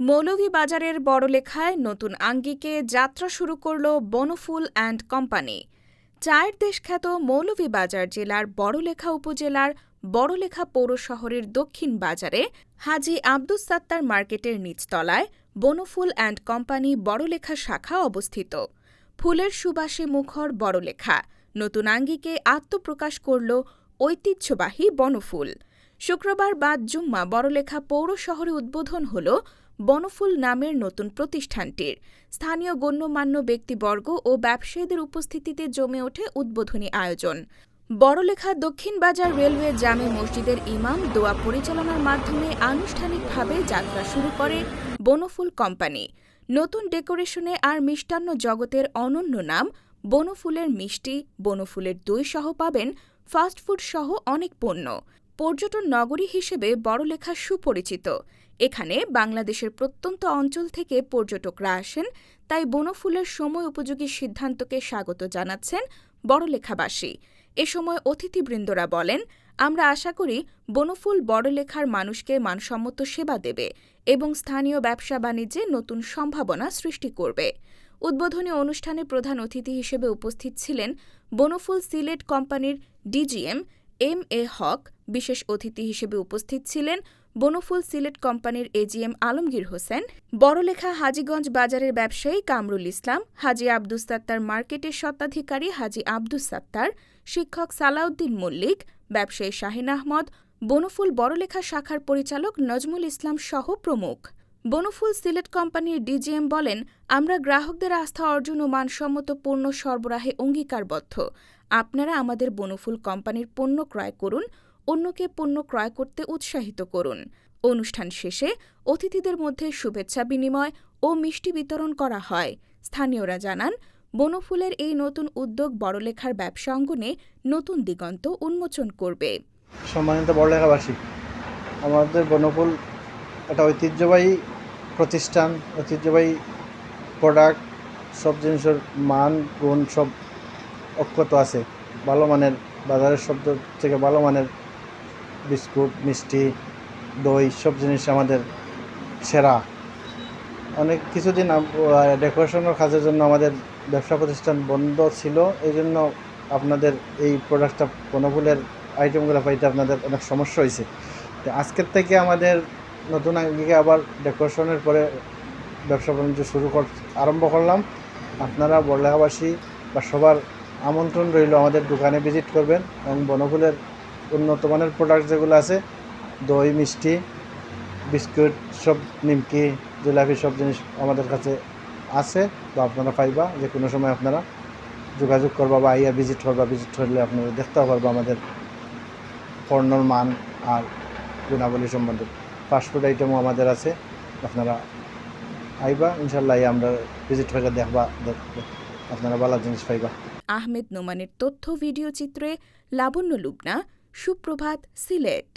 মৌলভীবাজারের বড়লেখায় নতুন আঙ্গিকে যাত্রা শুরু করল বনফুল অ্যান্ড কোম্পানি। চায়ের দেশখ্যাত মৌলভীবাজার জেলার বড়লেখা উপজেলার বড়লেখা পৌর শহরের দক্ষিণ বাজারে হাজি আব্দুস সাত্তার মার্কেটের নিচতলায় বনফুল অ্যান্ড কোম্পানি বড়লেখা শাখা অবস্থিত। ফুলের সুবাসে মুখর বড়লেখা। নতুন আঙ্গিকে আত্মপ্রকাশ করল ঐতিহ্যবাহী বনফুল। শুক্রবার বাদ জুম্মা বড়লেখা পৌর শহরে উদ্বোধন হল বনফুল নামের নতুন প্রতিষ্ঠানটির। স্থানীয় গণ্যমান্য ব্যক্তিবর্গ ও ব্যবসায়ীদের উপস্থিতিতে জমে ওঠে উদ্বোধনী আয়োজন। বড়লেখা দক্ষিণ বাজার রেলওয়ে জামে মসজিদের ইমাম, দোয়া পরিচালনার মাধ্যমে আনুষ্ঠানিকভাবে যাত্রা শুরু করে বনফুল কোম্পানি। নতুন ডেকোরেশনে আর মিষ্টান্ন জগতের অনন্য নাম, বনফুলের মিষ্টি, বনফুলের দই সহ পাবেন ফাস্টফুড সহ অনেক পণ্য। পর্যটন নগরী হিসেবে বড়লেখা সুপরিচিত। এখানে বাংলাদেশের প্রত্যন্ত অঞ্চল থেকে পর্যটকরা আসেন, তাই বনফুলের সময় উপযোগী সিদ্ধান্তকে স্বাগত জানাচ্ছেন বড়লেখাবাসী। এ সময় অতিথিবৃন্দরা বলেন, আমরা আশা করি বনফুল বড়লেখার মানুষকে মানসম্মত সেবা দেবে এবং স্থানীয় ব্যবসা বাণিজ্যে নতুন সম্ভাবনা সৃষ্টি করবে। উদ্বোধনী অনুষ্ঠানে প্রধান অতিথি হিসেবে উপস্থিত ছিলেন বনফুল সিলেট কোম্পানির ডিজিএম এম এ হক বিশেষ অতিথি হিসেবে উপস্থিত ছিলেন বনফুল সিলেট কোম্পানির এজিএম আলমগীর হোসেন, বড়লেখা হাজীগঞ্জ বাজারের ব্যবসায়ী কামরুল ইসলাম, হাজি আব্দুস সাত্তার মার্কেটের স্বত্বাধিকারী হাজি আব্দুস সাত্তার, শিক্ষক সালাউদ্দিন মল্লিক, ব্যবসায়ী শাহিন আহমদ, বনফুল বড়লেখা শাখার পরিচালক নজমুল ইসলাম সহ প্রমুখ। বনফুল সিলেট কোম্পানির ডিজিএম বলেন, আমরা গ্রাহকদের আস্থা অর্জন ও মানসম্মত পণ্য সরবরাহে অঙ্গীকারবদ্ধ। আপনারা আমাদের বনফুল কোম্পানির পণ্য ক্রয় করুন, অন্যকে পণ্য ক্রয় করতে উৎসাহিত করুন। অনুষ্ঠান শেষে অতিথিদের মধ্যে শুভেচ্ছা বিনিময় ও মিষ্টি বিতরণ করা হয়। স্থানীয়রা জানান, বনফুলের এই নতুন উদ্যোগ বড়লেখার ব্যবসা অঙ্গনে নতুন দিগন্ত উন্মোচন করবে। সম্মানিত বড়লেখাবাসী, আমাদের বনফুল একটা ঐতিহ্যবাহী প্রতিষ্ঠান, ঐতিহ্যবাহী প্রোডাক্ট সব জিনিসের মান, গুণ সব অক্ষত আছে। ভালো মানের, বাজারের শব্দ থেকে ভালো মানের বিস্কুট, মিষ্টি, দই সব জিনিস আমাদের সেরা। অনেক কিছুদিন ডেকোরেশনের কাজের জন্য আমাদের ব্যবসা প্রতিষ্ঠান বন্ধ ছিল। এই জন্য আপনাদের এই প্রোডাক্টটা বনফুলের আইটেমগুলো পাইতে আপনাদের অনেক সমস্যা হয়েছে তো আজকের থেকে আমাদের নতুন আঙ্গিকে আবার ডেকোরেশনের পরে ব্যবসা বাণিজ্য শুরু কর, আরম্ভ করলাম। আপনারা বড়লেখাবাসী বা সবার আমন্ত্রণ রইল আমাদের দোকানে ভিজিট করবেন এবং বনফুলের উন্নত মানের প্রোডাক্ট যেগুলো আছে, দই, মিষ্টি, বিস্কুট, সব নিমকি, জিলাপি, সব জিনিস আমাদের কাছে আছে। তো আপনারা পাইবা যে কোনো সময় আপনারা যোগাযোগ করবা বা আইয়া ভিজিট করবা ভিজিট করলে আপনারা দেখতেও পারবা আমাদের পণ্যর মান আর গুণাবলী সম্বন্ধে। ফাস্টফুড আইটেমও আমাদের আছে। আপনারা আইবা ইনশাল্লাহ আমরা ভিজিট করে দেখবা আপনারা ভালো জিনিস পাইবা। আহমেদ নোমানের তথ্য ভিডিও চিত্রে লাবণ্য লুবনা, সুপ্রভাত সিলেট।